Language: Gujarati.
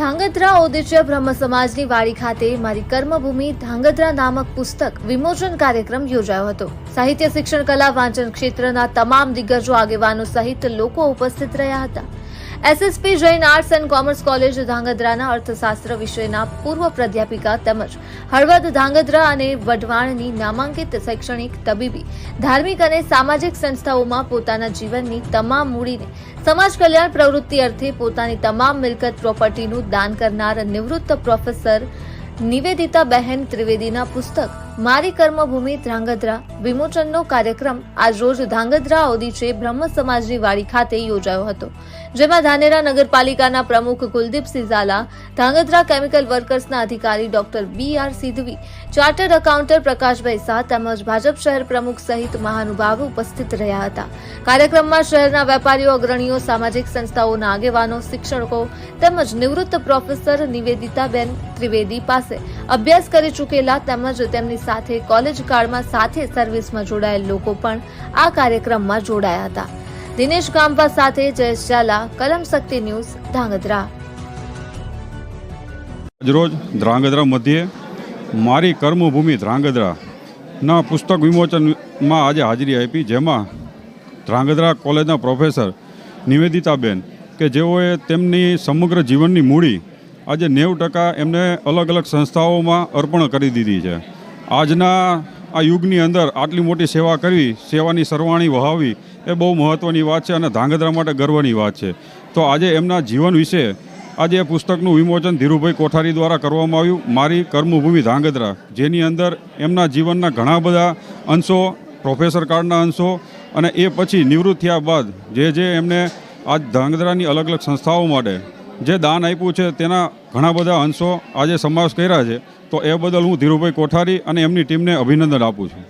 ધાંગધ્રા ઓદિત્ય બ્રહ્મ સમાજની વાડી ખાતે મારી કર્મભૂમિ ધાંગધ્રા નામક પુસ્તક વિમોચન કાર્યક્રમ યોજાયો હતો. સાહિત્ય, શિક્ષણ, કલા, વાંચન ક્ષેત્રના તમામ દિગ્ગજો આગેવાનો સહિત લોકો ઉપસ્થિત રહ્યા હતા. SSP Jain arts and commerce college ધાંગધ્રાના અર્થશાસ્ત્ર વિષયના પૂર્વ પ્રાધ્યાપિકા તેમજ હળવદ ધાંગધ્રા અને વઢવાણની નામાંકિત શૈક્ષણિક તબીબી, ધાર્મિક અને સામાજિક સંસ્થાઓમાં પોતાના જીવનની તમામ મૂડીને સમાજ કલ્યાણ પ્રવૃત્તિ અર્થે પોતાની તમામ મિલકત પ્રોપર્ટીનું દાન કરનાર નિવૃત્ત પ્રોફેસર નિવેદિતા બહેન ત્રિવેદીના પુસ્તક મારી કર્મભૂમિ ધ્રાંગધ્રા. વિમોચનનો કાર્યક્રમ આજરોજ ધ્રાંગધ્રા ઓદીચે બ્રહ્મ સમાજની વાડી ખાતે યોજાયો હતો. જેમાં ધાનેરા નગરપાલિકાના પ્રમુખ કુલદીપસિંહ ઝાલા, ધ્રાંગધ્રા કેમિકલ વર્કર્સના અધિકારી doctor B R Siddhvi, chartered accountant Prakashbhai Shah તેમજ ભાજપ શહેર પ્રમુખ સહિત મહાનુભાવો ઉપસ્થિત રહ્યા હતા. કાર્યક્રમમાં શહેરના વેપારીઓ, અગ્રણીઓ, સામાજિક સંસ્થાઓના આગેવાનો, શિક્ષકો તેમજ નિવૃત્ત પ્રોફેસર નિવેદિતાબેન ત્રિવેદી પાસે અભ્યાસ કરી ચૂકેલા તેમજ તેમની સાથે કોલેજ કાળમાં સાથે સર્વિસમાં જોડાયેલ લોકો પણ આ કાર્યક્રમમાં જોડાયા હતા. દિનેશ ગામવા સાથે જયેશ ઝાલા, કલમ શક્તિ ન્યૂઝ, ધાંગધ્રા. આજરોજ ધ્રાંગધ્રા મધ્યે મારી કર્મભૂમિ ધ્રાંગધ્રાના પુસ્તક વિમોચનમાં આજે હાજરી આપી, જેમાં ધ્રાંગધ્રા કોલેજના પ્રોફેસર નિવેદિતાબેન કે જેઓએ તેમની સમગ્ર જીવનની મૂડી આજે નેવું ટકા એમને અલગ અલગ સંસ્થાઓમાં અર્પણ કરી દીધી છે. આજના આ યુગની અંદર આટલી મોટી સેવા કરવી, સેવાની સરવાણી વહાવી એ બહુ મહત્ત્વની વાત છે અને ધાંગધ્રા માટે ગર્વની વાત છે. તો આજે એમના જીવન વિશે આજે એ પુસ્તકનું વિમોચન ધીરુભાઈ કોઠારી દ્વારા કરવામાં આવ્યું. મારી કર્મભૂમિ ધાંગધ્રા, જેની અંદર એમના જીવનના ઘણા બધા અંશો, પ્રોફેસર કાળના અંશો અને એ પછી નિવૃત્ત થયા બાદ જે જે એમને આજ ધાંગધ્રાની અલગ અલગ સંસ્થાઓ માટે જે દાન આપ્યું છે તેના ઘણા બધા અંશો આજે સમાવેશ કર્યા છે. તો એ બદલ હું ધીરુભાઈ કોઠારી અને એમની ટીમને અભિનંદન આપું છું.